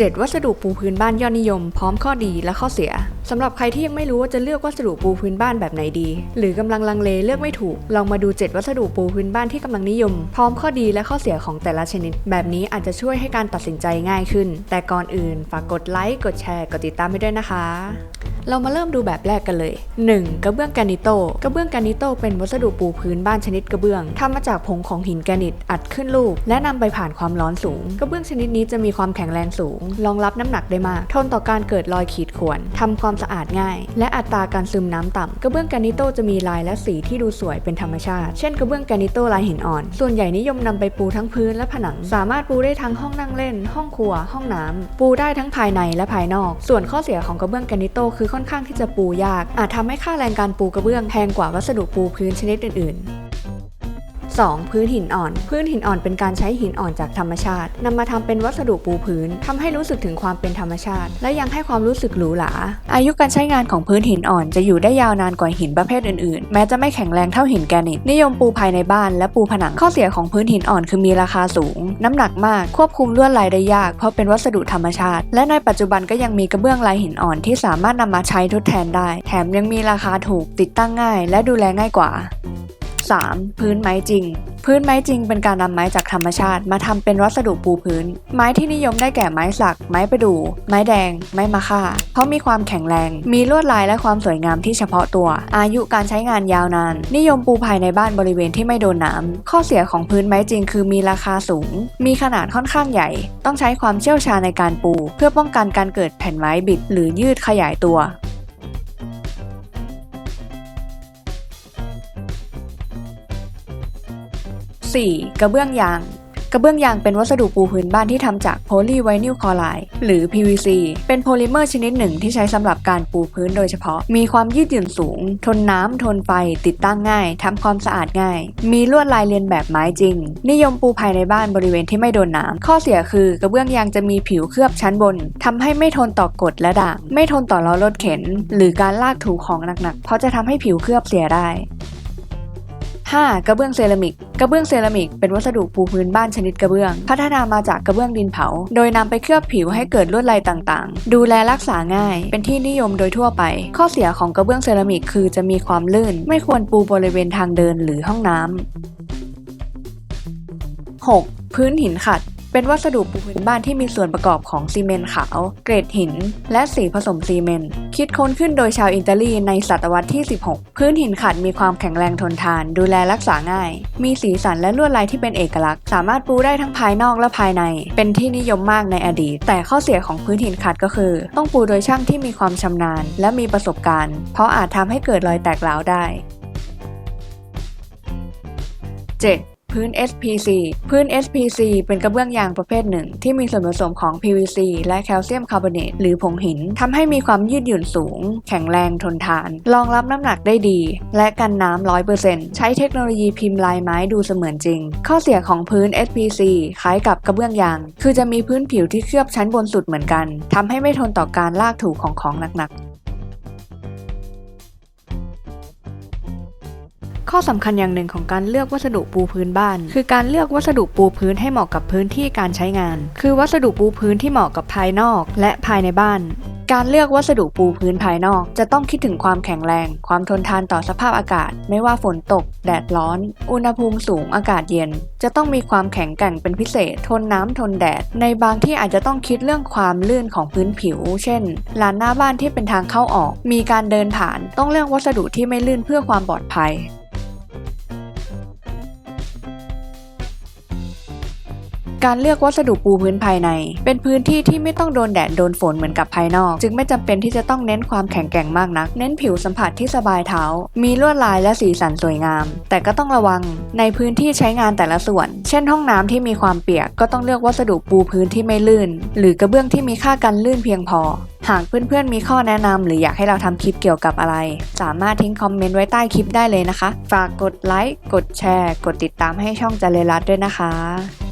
7 วัสดุปูพื้นบ้านยอดนิยม พร้อมข้อดีและข้อเสียสำหรับใครที่ยังไม่รู้ว่าจะเลือกวัสดุปูพื้นบ้านแบบไหนดี หรือกำลังลังเลเลือกไม่ถูก ลองมาดู 7 วัสดุปูพื้นบ้านที่กำลังนิยม พร้อมข้อดีและข้อเสียของแต่ละชนิด แบบนี้อาจจะช่วยให้การตัดสินใจง่ายขึ้น แต่ก่อนอื่นฝากกดไลค์กดแชร์กดติดตามให้ด้วยนะคะ เรามาเริ่มดูแบบแรกกันเลย 1. กระเบื้องแกรนิโตกระเบื้องแกรนิโตเป็นวัสดุปูพื้นบ้านชนิดกระเบื้องทำมาจากผงของหินแกรนิตอัดขึ้นลูก และนำไปผ่านความร้อนสูง กระเบื้องชนิดนี้จะมีความแข็งแรงสูง รองรับน้ำหนักได้มาก ทนต่อการเกิดรอยขีดข่วนทำความสะอาดง่าย และอัตราการซึมน้ำต่ำกระเบื้องแกรนิโตจะมีลายและสีที่ดูสวยเป็นธรรมชาติ เช่นกระเบื้องแกรนิโตลายหินอ่อน ส่วนใหญ่นิยมนำไปปูทั้งพื้นและผนัง สามารถปูได้ทั้งห้องนั่งเล่น ห้องครัว ห้องน้ำปูได้ทั้งภายในและภายนอก ส่วนข้อเสียของกระเบื้องแกรนิโตคือค่อนข้างที่จะปูยาก อาจทำให้ค่าแรงการปูกระเบื้องแพงกว่าวัสดุปูพื้นชนิดอื่นๆ 2. พื้นหินอ่อน พื้นหินอ่อนเป็นการใช้หินอ่อนจากธรรมชาตินำมาทำเป็นวัสดุปูพื้นทำให้รู้สึกถึงความเป็นธรรมชาติ และยังให้ความรู้สึกหรูหรา อายุการใช้งานของพื้นหินอ่อนจะอยู่ได้ยาวนานกว่าหินประเภทอื่นๆ แม้จะไม่แข็งแรงเท่าหินแกรนิต นิยมปูภายในบ้านและปูผนัง ข้อเสียของพื้นหินอ่อนคือมีราคาสูง น้ำหนักมาก ควบคุมลวดลายได้ยาก เพราะเป็นวัสดุธรรมชาติ และในปัจจุบันก็ยังมีกระเบื้องลายหินอ่อนที่สามารถนำมาใช้ทดแทนได้ แถมยังมีราคาถูก ติดตั้งง่าย และดูแลง่ายกว่า 3. พื้นไม้จริง พื้นไม้จริงเป็นการนำไม้จากธรรมชาติ มาทำเป็นวัสดุปูพื้น ไม้ที่นิยมได้แก่ไม้สัก ไม้ประดู่ ไม้แดง ไม้มะค่า เพราะมีความแข็งแรง มีลวดลายและความสวยงามที่เฉพาะตัว อายุการใช้งานยาวนาน นิยมปูภายในบ้านบริเวณที่ไม่โดนน้ำ ข้อเสียของพื้นไม้จริง คือมีราคาสูง มีขนาดค่อนข้างใหญ่ ต้องใช้ความเชี่ยวชาญในการปู เพื่อป้องกันการเกิดแผ่นไม้บิด หรือยืดขยายตัว 4. กระเบื้องยาง กระเบื้องยางเป็นวัสดุปูพื้นบ้านที่ทำจากโพลีไวนิลคลอไรด์หรือ PVC เป็นโพลิเมอร์ชนิดหนึ่งที่ใช้สำหรับการปูพื้นโดยเฉพาะ มีความยืดหยุ่นสูง ทนน้ำทนไฟ ติดตั้งง่ายทำความสะอาดง่าย มีลวดลายเลียนแบบไม้จริง นิยมปูภายในบ้านบริเวณที่ไม่โดนน้ำข้อเสียคือกระเบื้องยางจะมีผิวเคลือบชั้นบนทำให้ไม่ทนต่อกดและด่าง ไม่ทนต่อล้อรถเข็น หรือการลากถูของหนักๆเพราะจะทำให้ผิวเคลือบเสียได้ 5. กระเบื้องเซรามิก กระเบื้องเซรามิกเป็นวัสดุปูพื้นบ้านชนิดกระเบื้อง พัฒนามาจากกระเบื้องดินเผา โดยนำไปเคลือบผิวให้เกิดลวดลายต่างๆ ดูแลรักษาง่าย เป็นที่นิยมโดยทั่วไป ข้อเสียของกระเบื้องเซรามิกคือจะมีความลื่น ไม่ควรปูบริเวณทางเดินหรือห้องน้ำ 6. พื้นหินขัด เป็นวัสดุปูพื้นบ้านที่มีส่วนประกอบของซีเมนต์ขาว เกรดหิน และสีผสมซีเมนต์คิดค้นขึ้นโดยชาวอิตาลีในศตวรรษที่ 16 พื้นหินขัดมีความแข็งแรงทนทาน ดูแลรักษาง่าย มีสีสันและลวดลายที่เป็นเอกลักษณ์ สามารถปูได้ทั้งภายนอกและภายใน เป็นที่นิยมมากในอดีต แต่ข้อเสียของพื้นหินขัดก็คือ ต้องปูโดยช่างที่มีความชำนาญ และมีประสบการณ์ เพราะอาจทำให้เกิดรอยแตกร้าวได้ 7. พื้น SPC พื้น SPC เป็นกระเบื้องยางประเภทหนึ่ง ที่มีส่วนผสมของ PVC และแคลเซียมคาร์บอเนตหรือผงหินทำให้มีความยืดหยุ่นสูง แข็งแรงทนทาน รองรับน้ำหนักได้ดี และกันน้ำ100%ใช้เทคโนโลยีพิมพ์ลายไม้ดูเสมือนจริง ข้อเสียของพื้น SPC คล้ายกับกระเบื้องยาง คือจะมีพื้นผิวที่เคลือบชั้นบนสุดเหมือนกันทำให้ไม่ทนต่อการลากถูของของหนักๆ ข้อสำคัญอย่างหนึ่งของการเลือกวัสดุปูพื้นบ้าน คือการเลือกวัสดุปูพื้นให้เหมาะกับพื้นที่การใช้งาน คือวัสดุปูพื้นที่เหมาะกับภายนอกและภายในบ้านการเลือกวัสดุปูพื้นภายนอก จะต้องคิดถึงความแข็งแรง ความทนทานต่อสภาพอากาศ ไม่ว่าฝนตก แดดร้อน อุณหภูมิสูงอากาศเย็น จะต้องมีความแข็งแกร่งเป็นพิเศษ ทนน้ำทนแดด ในบางที่อาจจะต้องคิดเรื่องความลื่นของพื้นผิว เช่นลานหน้าบ้านที่เป็นทางเข้าออก มีการเดินผ่าน ต้องเลือกวัสดุที่ไม่ลื่นเพื่อความปลอดภัย การเลือกวัสดุปูพื้นภายใน เป็นพื้นที่ที่ไม่ต้องโดนแดดโดนฝนเหมือนกับภายนอก จึงไม่จำเป็นที่จะต้องเน้นความแข็งแกร่งมากนัก เน้นผิวสัมผัสที่สบายเท้า มีลวดลายและสีสันสวยงาม แต่ก็ต้องระวังในพื้นที่ใช้งานแต่ละส่วน เช่นห้องน้ำที่มีความเปียกก็ต้องเลือกวัสดุปูพื้นที่ไม่ลื่น หรือกระเบื้องที่มีค่ากันลื่นเพียงพอหากเพื่อนๆ มีข้อแนะนำหรืออยากให้เราทำคลิปเกี่ยวกับอะไร สามารถทิ้งคอมเมนต์ไว้ใต้คลิปได้เลยนะคะ ฝากกดไลค์ กดแชร์ กดติดตามให้ช่องจเลรัตด้วยนะคะ